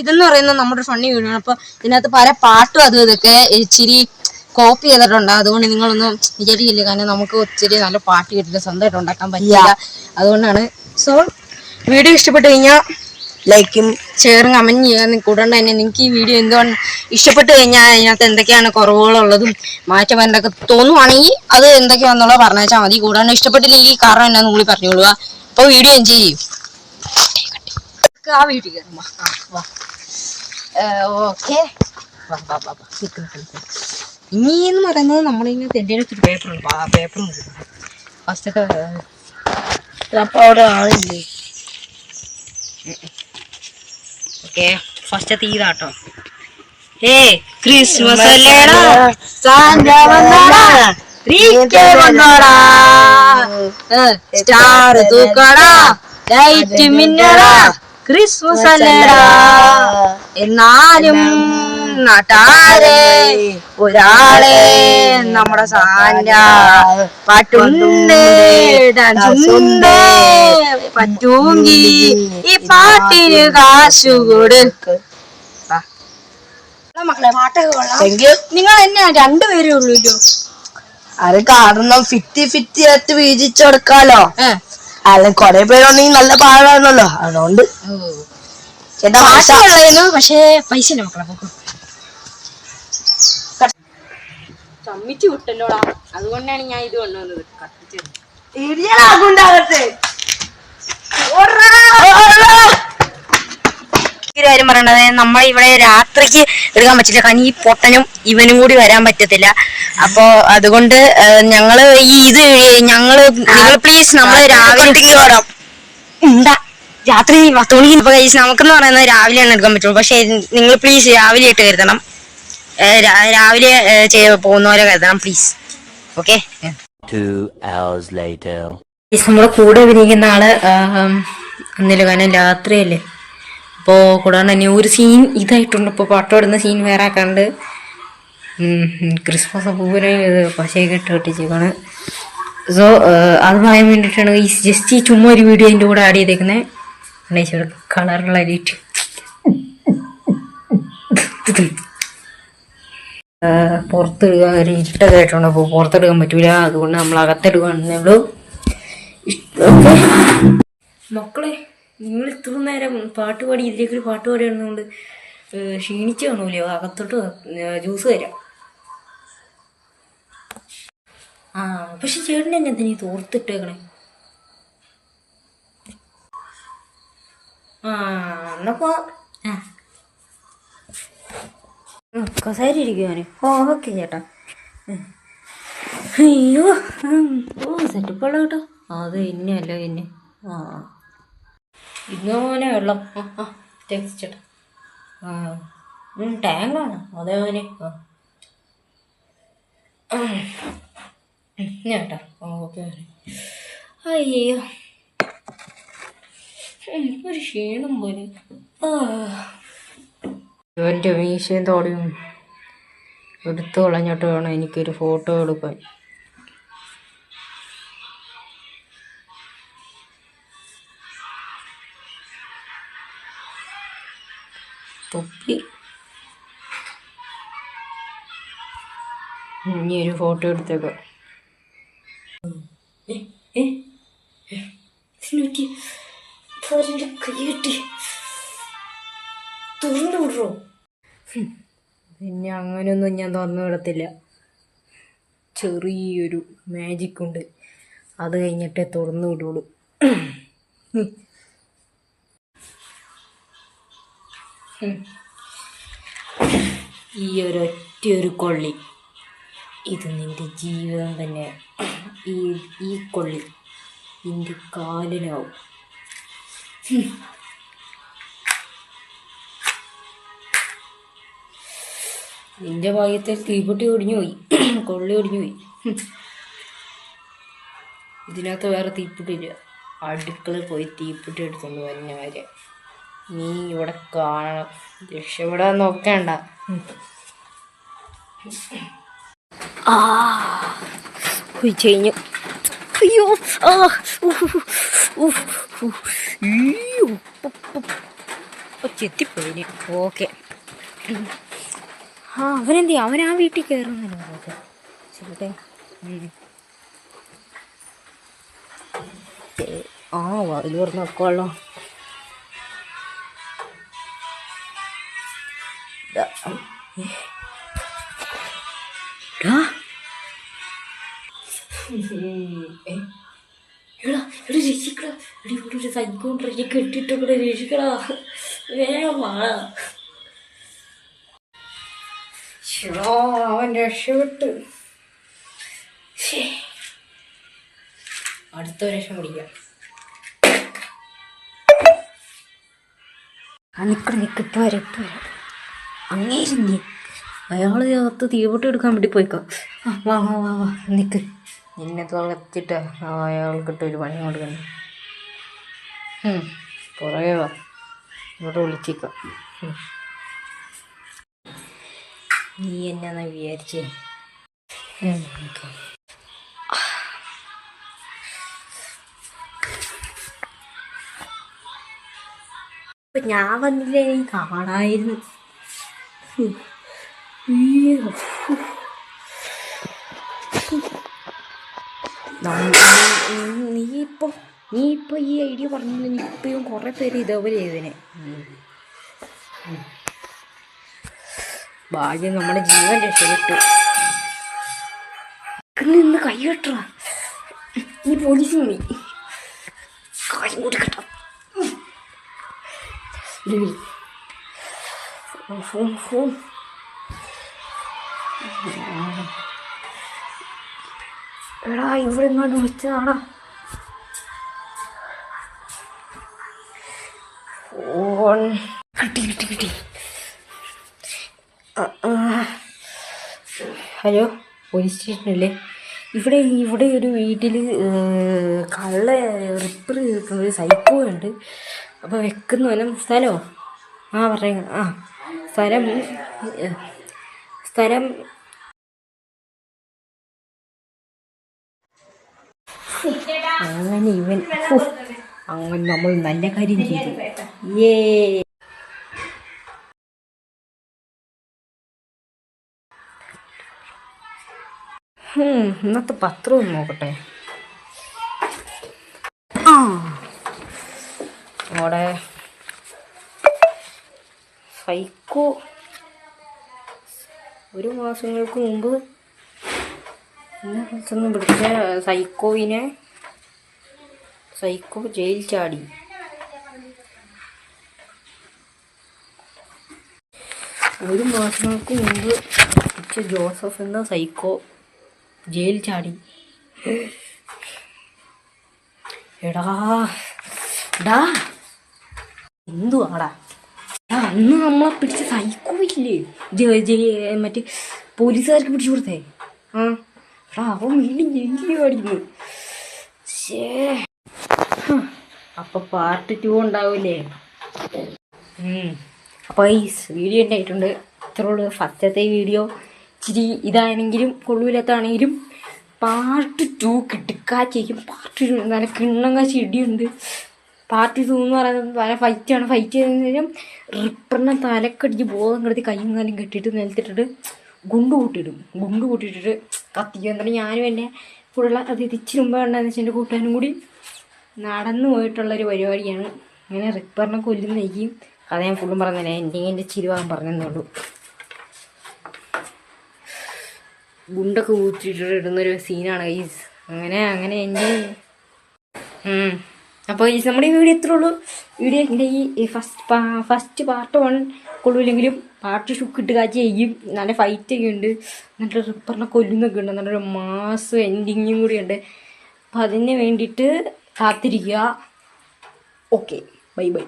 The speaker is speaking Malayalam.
ഇതെന്ന് പറയുന്നത് നമ്മുടെ ഫണ്ണി വീഡിയോ ആണ്. അപ്പൊ ഇതിനകത്ത് പല പാട്ടും അതും ഇതൊക്കെ ഇച്ചിരി കോപ്പി ചെയ്തിട്ടുണ്ട്. അതുകൊണ്ട് നിങ്ങളൊന്നും വിചാരിക്കില്ല. കാരണം നമുക്ക് ഒത്തിരി നല്ല പാട്ട് കിട്ടില്ല. സ്വന്തമായിട്ട് ഉണ്ടാക്കാൻ പറ്റില്ല. അതുകൊണ്ടാണ്. സോ വീഡിയോ ഇഷ്ടപ്പെട്ട് കഴിഞ്ഞാൽ ലൈക്കും ഷെയറും കമന്റ് ചെയ്യാൻ കൂടാണ്ട് തന്നെ നിങ്ങൾക്ക് ഈ വീഡിയോ എന്തുകൊണ്ട് ഇഷ്ടപ്പെട്ട് കഴിഞ്ഞാൽ അതിനകത്ത് എന്തൊക്കെയാണ് കുറവുകളുള്ളതും മാറ്റം എന്തൊക്കെ തോന്നുവാണെങ്കിൽ അത് എന്തൊക്കെയാണെന്നുള്ളത് പറഞ്ഞാൽ മതി. കൂടാണ്ട് ഇഷ്ടപ്പെട്ടില്ലെങ്കിൽ കാരണം എന്നാന്ന് കൂടി പറഞ്ഞോളുക അപ്പോൾ വീഡിയോ എൻജോയ് ചെയ്യും. ആ വീട്ടിൽ വാ ഓക്കെ. ഇനി എന്ന് പറയുന്നത് നമ്മളിങ്ങനെ എന്റെ അടുത്തൊരു പേപ്പറുണ്ട് ആ പേപ്പർ ഫസ്റ്റത്തെ അപ്പൊ അവിടെ ആളില്ലേ? ഓക്കെ. ഫസ്റ്റത്തെ ഇതാട്ടോ. ഏ ക്രിസ്മസ് അല്ലേടാ. സാന്റ വന്നോടാ വന്നോടാ സ്റ്റാർ തൂക്കടാ. ലൈറ്റ് മിന്നടാ. ക്രിസ്മസ് അല്ലേടാ എന്നാലും നാട്ടാരെ ഒരാളെ നമ്മുടെ സാന്റ. പാട്ടുണ്ട് പറ്റൂങ്കി ഈ പാട്ടിന് കാശു കൊടുക്ക്. മക്കളെ പാട്ടൊക്കെ കൊള്ളാം. താങ്ക് യു നിങ്ങൾ എന്നെ രണ്ടുപേരേ ഉള്ളൂല്ലോ അത് കാരണം ഫിഫ്റ്റി ഫിഫ്റ്റി ആയിട്ട് വീതിച്ചു കൊടുക്കാലോ അല്ല കൊറേ പേരുണ്ടെങ്കിൽ നല്ല പാടാണല്ലോ. അതുകൊണ്ട് ചേട്ടാ പൈസ പക്ഷേ പൈസ ഇല്ല മക്കളെ പോക്കും. ചമ്മിച്ചു വിട്ടല്ലോടാ. അതുകൊണ്ടാണ് ഞാൻ ഇത് കൊണ്ടുവന്നത്. കത്തിച്ചത്. ഇടിയലാകുണ്ടാകട്ടെ ഒരു കാര്യം പറയണത് നമ്മൾ ഇവിടെ രാത്രിക്ക് എടുക്കാൻ പറ്റില്ല. കാരണം ഈ പൊട്ടനും ഇവനും കൂടി വരാൻ പറ്റത്തില്ല. അപ്പോ അതുകൊണ്ട് ഞങ്ങൾ ഈ ഇത് ഞങ്ങൾ നിങ്ങൾ പ്ലീസ് നമ്മൾ രാവിലെ രാത്രി പത്ത് മണിക്ക് ഇപ്പൊ കഴിച്ച് നമുക്കെന്ന് പറയുന്നത് രാവിലെ രാവിലെയാണ് എടുക്കാൻ പറ്റുള്ളൂ. പക്ഷെ നിങ്ങൾ പ്ലീസ് രാവിലെ ഇട്ട് കരുതണം രാവിലെ പോകുന്നവരെ കരുതണം please okay Two hours later. നമ്മുടെ കൂടെ അഭിനയിക്കുന്ന ആൾ ഒന്നില്ല കാരണം രാത്രിയല്ലേ? അപ്പോൾ കൂടാണ്ട് തന്നെ ഒരു സീൻ ഇതായിട്ടുണ്ട്. ഇപ്പോൾ പാട്ടോടുന്ന സീൻ വേറെ ആക്കാണ്ട് ക്രിസ്മസ് പൂവിനെ പശയൊക്കെ ഇട്ട് കെട്ടിച്ചേക്കാണ്. സോ അത് പറയാൻ വേണ്ടിയിട്ടാണ് ഈ ജസ്റ്റ് ഈ ചുമ്മാ ഒരു വീഡിയോ അതിന്റെ കൂടെ ആഡ് ചെയ്തേക്കുന്നത് അണ്ണേശ്വര കളറുള്ള ലൈറ്റ് പുറത്തിടുക ഒരു ഇരുട്ടൊക്കെ ആയിട്ടുണ്ട്. അപ്പോൾ പുറത്തെടുക്കാൻ പറ്റൂല. അതുകൊണ്ട് നമ്മൾ അകത്തെടുക്കുകയാണെന്നേ ഉള്ളൂ. മക്കളെ നിങ്ങൾ ഇത്ര നേരം പാട്ട് പാടി ഇതിലേക്ക് പാട്ട് പാടി ഇടുന്നതുകൊണ്ട് ക്ഷീണിച്ച് കാണൂലോ? അകത്തോട്ട് ജ്യൂസ് തരാം. ആ പക്ഷെ ചേട്ടൻ എന്നെ എന്തിനീ തോർത്തിട്ടേക്കണേ? ആ എന്നപ്പോ? കസാരി ഇരിക്കുവാന് ഓ ഓക്കെ ചേട്ടാ. അയ്യോ ഓ സെറ്റപ്പുള്ള കേട്ടോ. അത് ഇന്നല്ലോ ഇന്നെ. ആ. ഇന്ന് മോനെ വെള്ളം. ആ ടെക്സ്റ്റ് ആ ടാങ്കാണ് അതേ മോനെ ആ. ഉം, ഓക്കെ അയ്യോ. ഒരു ക്ഷീണം പോലെ. ഇവന്റെ മീശയും തോടിയും എടുത്തു കളഞ്ഞിട്ട് വേണം എനിക്കൊരു ഫോട്ടോ എടുക്കാൻ. തൊപ്പി. ഇനി ഒരു ഫോട്ടോ എടുത്തേക്കോ. തുറന്നു വിടുറോ? പിന്നെ അങ്ങനെയൊന്നും ഞാൻ തുറന്നു വിടത്തില്ല. ചെറിയൊരു മാജിക് ഉണ്ട്. അത് കഴിഞ്ഞിട്ടേ തുറന്നു വിടുള്ളൂ. ഈ ഒരൊറ്റ ഒരു കൊള്ളി. ഇത് നിന്റെ ജീവിതം തന്നെ. ഈ ഈ കൊള്ളി നിന്റെ കാലിനാവും. നിന്റെ ഭാഗ്യത്തിൽ തീപ്പെട്ടി ഒടിഞ്ഞു പോയി കൊള്ളി ഒടിഞ്ഞു പോയി ഇതിനകത്ത് വേറെ തീപ്പെട്ടില്ല അടുക്കള പോയി തീപ്പെട്ടി എടുത്തുകൊണ്ട് വരുന്ന വരെ നീ ഇവിടെ കാണണം. രക്ഷപ്പെടാൻ നോക്കണ്ട. കഴിഞ്ഞു അയ്യോ ആ ചെത്തിപ്പോയിന്. ഓക്കെ. ആ അവനെന്ത് അവൻ ആ വീട്ടിൽ കയറുന്നല്ലോ ഓക്കെ ശരിട്ടെ ആ വാതിൽ തുറന്ന് വെക്കുള്ളൂ രക്ഷിക്കടാ. സൈക്കോണ്ട് കെട്ടിട്ട് കൂടെ രക്ഷിക്കടാ. വേഗമാ ശോ, അവൻ രക്ഷപ്പെട്ടു. അടുത്ത രക്ഷം പിടിക്കാം. ആ നിക്കട നിക്ക് പോരെ വരാം ഇപ്പൊ വരാം ചേർത്ത് തീവട്ടി എടുക്കാൻ വേണ്ടി പോയിക്കോ. വാ വാ വാ വാ നിക്ക്. നിന്നെ തുളച്ചിട്ട് അയാൾക്കിട്ട് ഒരു പണി കൊടുക്കണം പുറകെ വാ. ഇവിടെ വിളിച്ചേക്കാം. നീ എന്നാ വിചാരിച്ചേ? ഞാൻ വന്നില്ലേ? കാണായിരുന്നു. നീ ഇപ്പൊ നീ ഇപ്പൊ ഈ ഐഡിയ പറഞ്ഞില്ല നീ ഇപ്പയും കുറെ പേര് ഇതേപോലെ ചെയ്തേനെ ഭാഗ്യം നമ്മുടെ ജീവൻ രക്ഷപ്പെട്ടു. നിന്ന് കൈ കെട്ടറ നീ പോലീസ് നീ കൈ കൂടി കെട്ടാം. ഫോൺ ഫോൺ എടാ ഇവിടെ ഇങ്ങോട്ട് വിളിച്ചതാടാ ഫോൺ. കിട്ടി കിട്ടി കിട്ടി. ഹലോ പോലീസ് സ്റ്റേഷനല്ലേ? ഇവിടെ ഇവിടെ ഒരു വീട്ടിൽ കള്ള റിപ്പർ വെക്കുന്ന ഒരു സൈക്കോ ഉണ്ട്. അപ്പോൾ വെക്കുന്നവനും സ്ഥലമോ? ആ പറയുക. ആ സ്ഥലം സ്ഥലം അങ്ങനെ ഇവൻ അങ്ങനെ നമ്മൾ നല്ല കാര്യം ചെയ്തു. ഏ ഇന്നത്തെ പത്രം ഒന്ന് നോക്കട്ടെ. ആ. നമ്മുടെ സൈക്കോ ഒരു മാസങ്ങൾക്ക് മുമ്പ് എന്നെ പിടിച്ച സൈക്കോവിനെ സൈക്കോ ജയിൽ ചാടി. ഒരു മാസങ്ങൾക്ക് മുമ്പ് പിടിച്ച ജോസഫ് എന്ന സൈക്കോ ജയിൽ ചാടി. എടാ ഡാ എന്തുവാടാ? അന്ന് നമ്മളെ പിടിച്ച സൈക്കോ ഇല്ലേ മറ്റേ പോലീസുകാർക്ക് പിടിച്ചു കൊടുത്തേ. ആ. എടാ അവൻ വീണ്ടും ജയിലിൽ പഠിക്കുന്നു ശേ അപ്പോൾ അപ്പൊ പാർട്ട് ടു ഉണ്ടാവൂലേ? ഉം. അപ്പൊ ഈ വീഡിയോ ഉണ്ടായിട്ടുണ്ട്. ഇത്രയുള്ളൂ ഫസ്റ്റത്തെ വീഡിയോ ഇച്ചിരി ഇതാണെങ്കിലും കൊള്ളൂലത്താണെങ്കിലും പാർട്ട് ടു കിട്ടിക്കാച്ചേക്കും പാർട്ട് ടു നല്ല കിണ്ണങ്ങ ചെടിയുണ്ട് പാർട്ട് ടു എന്ന് പറയുന്നത് പല ഫൈറ്റാണ് ഫൈറ്റ് ചെയ്യുന്നതിനും റിപ്പറിനെ തലക്കടിച്ച് ബോധം കെടുത്തി കൈയും കാലും കെട്ടിയിട്ട് നിലത്തിട്ടിട്ട് ഗുണ്ട് കൂട്ടിയിടും. ഗുണ്ട് കൂട്ടിയിട്ടിട്ട് കത്തിക്കും. എന്നിട്ട് ഞാനും എന്റെ ഫുള്ള അത് ഇച്ചിരി മുമ്പ് കണ്ടതെന്ന് വെച്ചാൽ എന്റെ കൂട്ടുകാരും കൂടി നടന്നു പോയിട്ടുള്ളൊരു പരിപാടിയാണ്. ഇങ്ങനെ റിപ്പറിനെ കൊല്ലുന്നതായിരിക്കും കഥ ഞാൻ ഫുള്ളും പറഞ്ഞില്ല എന്റെ എന്റെ ചിരിവാൻ പറഞ്ഞെന്നുള്ളൂ ഗുണ്ടൊക്കെ ഊറ്റിട്ട് ഇടുന്നൊരു സീനാണ് ഗൈസ് അങ്ങനെ അങ്ങനെ എന്റെ അപ്പോൾ ഈ നമ്മുടെ ഈ വീഡിയോ ഇത്രേ ഉള്ളൂ. വീഡിയോ എന്റെ ഈ ഫസ്റ്റ് ഫസ്റ്റ് പാർട്ട് വൺ കൊള്ളൂല്ലെങ്കിലും പാർട്ട് ഷുക്ക് കിട്ട് കാച്ചി ചെയ്യും. നല്ല ഫൈറ്റൊക്കെ ഉണ്ട്. നല്ല റിപ്പറിനെ കൊല്ലുന്നൊക്കെ ഉണ്ട്. നല്ലൊരു മാസ് എൻഡിങ്ങും കൂടി ഉണ്ട്. അപ്പം അതിന് വേണ്ടിയിട്ട് കാത്തിരിക്കുക. Okay bye bye